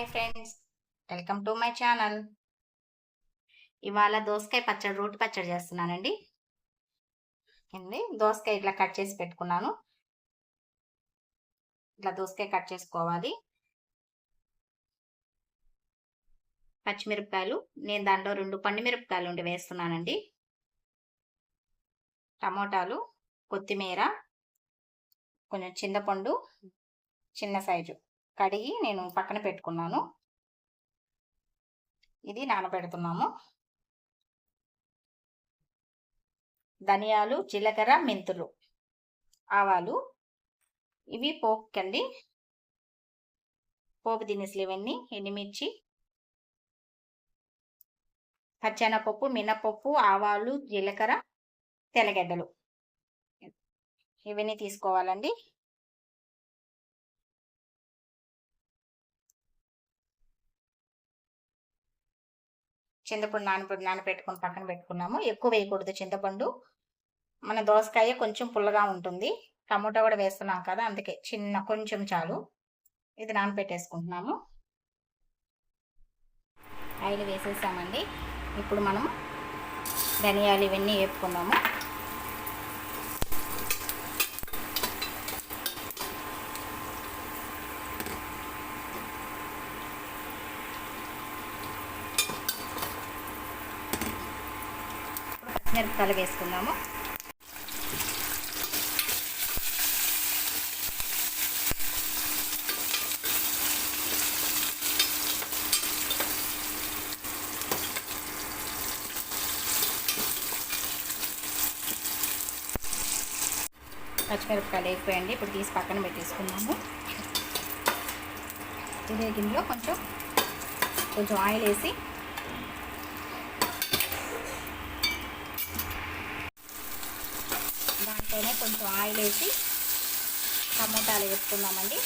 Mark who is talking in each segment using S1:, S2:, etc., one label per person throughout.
S1: Hi friends. Welcome to my channel. ఇవాళ దోసకాయ పచ్చడి రోటి పచ్చడి చేస్తున్నానండి. ఏంది? దోసకాయ ఇట్లా కట్ చేసి పెట్టుకున్నాను. ఇట్లా దోసకాయ కట్ చేసుకోవాలి. పచ్చిమిరపకాయలు నేను దాంట్లో రెండు పండుమిరపకాయలు ఉండి వేస్తున్నానండి. టమోటాలు కొత్తిమీర కొంచెం చింతపండు చిన్న సైజు. కడిగి నేను పక్కన పెట్టుకున్నాను. ఇది నానబెడుతున్నాము. ధనియాలు జీలకర్ర మెంతులు ఆవాలు ఇవి పోపుకండి పోపు దినుసులు ఇవన్నీ ఎండుమిర్చి పచ్చెనపప్పు మినపప్పు ఆవాలు జీలకర్ర తెల్లగడ్డలు. ఇవన్నీ తీసుకోవాలండి. చింతపండు నానబెట్టి నానబెట్టుకొని పక్కన పెట్టుకున్నాము. ఎక్కువ వేయకూడదు చింతపండు. మన దోసకాయ కొంచెం పుల్లగా ఉంటుంది. టమోటా కూడా వేస్తున్నాం కదా అందుకే చిన్న కొంచెం చాలు. ఇది నానబెట్టేసుకుంటున్నాము ఆయిల్ వేసేసామండి. ఇప్పుడు మనం ధనియాలు ఇవన్నీ వేపుకున్నాము. మిరపకాయలు వేసుకుందాము. పచ్చిమిరపకాయలు వేగిపోయండి ఇప్పుడు తీసి పక్కన పెట్టేసుకున్నాము ఇదే గిన్నెలో కొంచెం కొంచెం ఆయిల్ వేసి దాంట్లోనే కొంచెం ఆయిల్ వేసి టమోటాలు వేసుకుందామండి.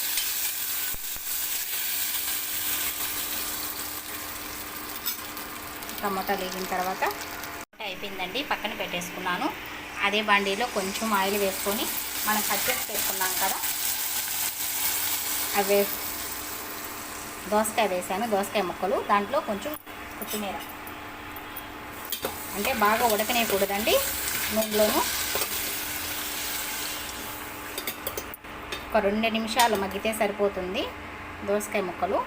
S1: టమోటాలు వేగిన తర్వాత అయిపోయిందండి పక్కన పెట్టేసుకున్నాను. అదే బండిలో కొంచెం ఆయిల్ వేసుకొని మనం కట్ చేసి పెట్టుకున్నాం కదా అవి దోసకాయ వేసాను దోసకాయ ముక్కలు దాంట్లో కొంచెం కొత్తిమీర. అంటే బాగా ఉడకనేయకూడదండి నూనెలోను ఒక రెండు నిమిషాలు మగ్గితే సరిపోతుంది దోసకాయ ముక్కలు.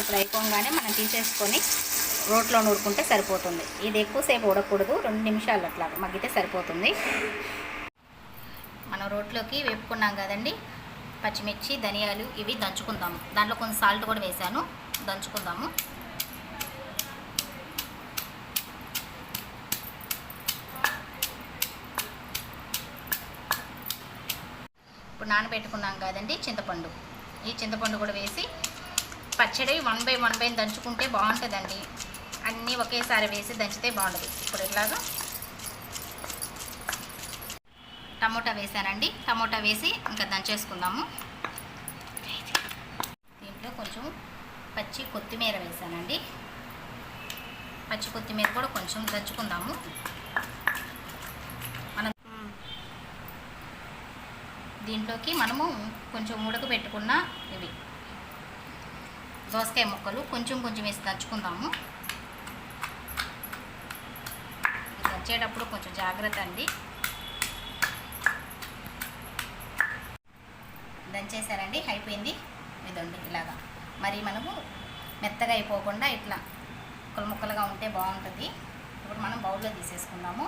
S1: ఇప్పుడు అయిపోగానే మనం తీసేసుకొని రోట్లో నూరుకుంటే సరిపోతుంది. ఇది ఎక్కువసేపు ఉడకూడదు రెండు నిమిషాలు అట్లా మగ్గితే సరిపోతుంది. మనం రోట్లోకి వేపుకున్నాం కదండి పచ్చిమిర్చి ధనియాలు ఇవి దంచుకుందాము. దాంట్లో కొంచెం సాల్ట్ కూడా వేసాను దంచుకుందాము. ఇప్పుడు నానబెట్టుకున్నాం కదండి చింతపండు. ఈ చింతపండు కూడా వేసి పచ్చడి వన్ బై వన్ బై దంచుకుంటే బాగుంటుందండి. అన్నీ ఒకేసారి వేసి దంచితే బాగుంటుంది ఇప్పుడు ఇలాగా టమోటా వేసానండి. టమోటా వేసి ఇంకా దంచేసుకుందాము. దీంట్లో కొంచెం పచ్చి కొత్తిమీర వేసానండి. పచ్చి కొత్తిమీర కూడా కొంచెం దంచుకుందాము. దీంట్లోకి మనము కొంచెం ఉడకబెట్టుకున్న ఇవి. దోసకాయ ముక్కలు కొంచెం కొంచెం వేసి దంచుకుందాము. దంచేటప్పుడు కొంచెం జాగ్రత్త అండి. దంచేసారండి అయిపోయింది. ఇదండి ఇలాగా. మరి మనము మెత్తగా అయిపోకుండా ఇట్లా ముక్కలు ముక్కలుగా ఉంటే బాగుంటుంది. ఇప్పుడు మనం బౌల్లో తీసేసుకుందాము.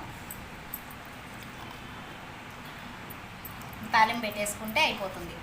S1: తాలింపు పెట్టేసుకుంటే అయిపోతుంది.